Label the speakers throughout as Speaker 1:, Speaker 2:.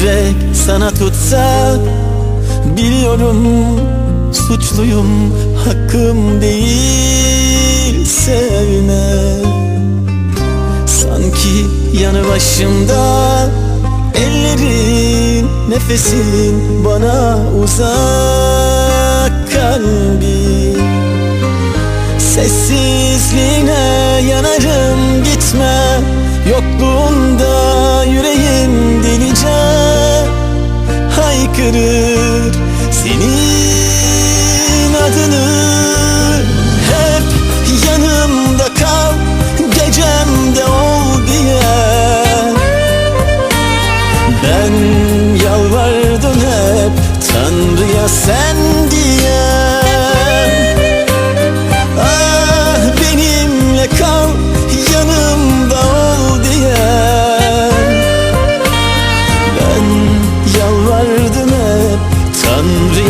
Speaker 1: Yürek sana tutsa Biliyorum suçluyum Hakkım değil sevme. Sanki yanı başımda Ellerin, nefesin bana uzak kalbim Sessizliğine yanarım gitme Yokluğunda Haykırır senin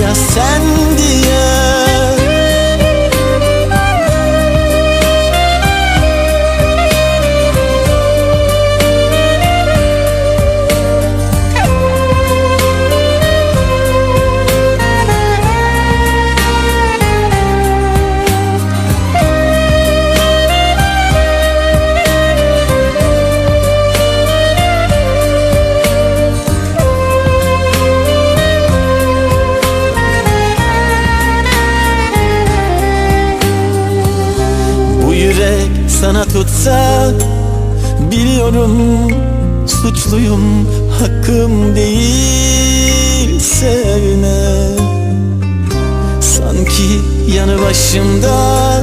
Speaker 1: Tanrı'ya sen sana tutsa Biliyorum suçluyum Hakkım değil sevme. Sanki yanı başımda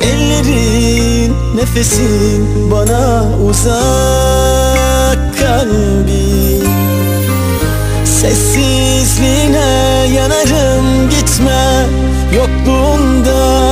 Speaker 1: Ellerin, nefesin bana uzak kalbim Sessizliğine yanarım gitme Yokluğunda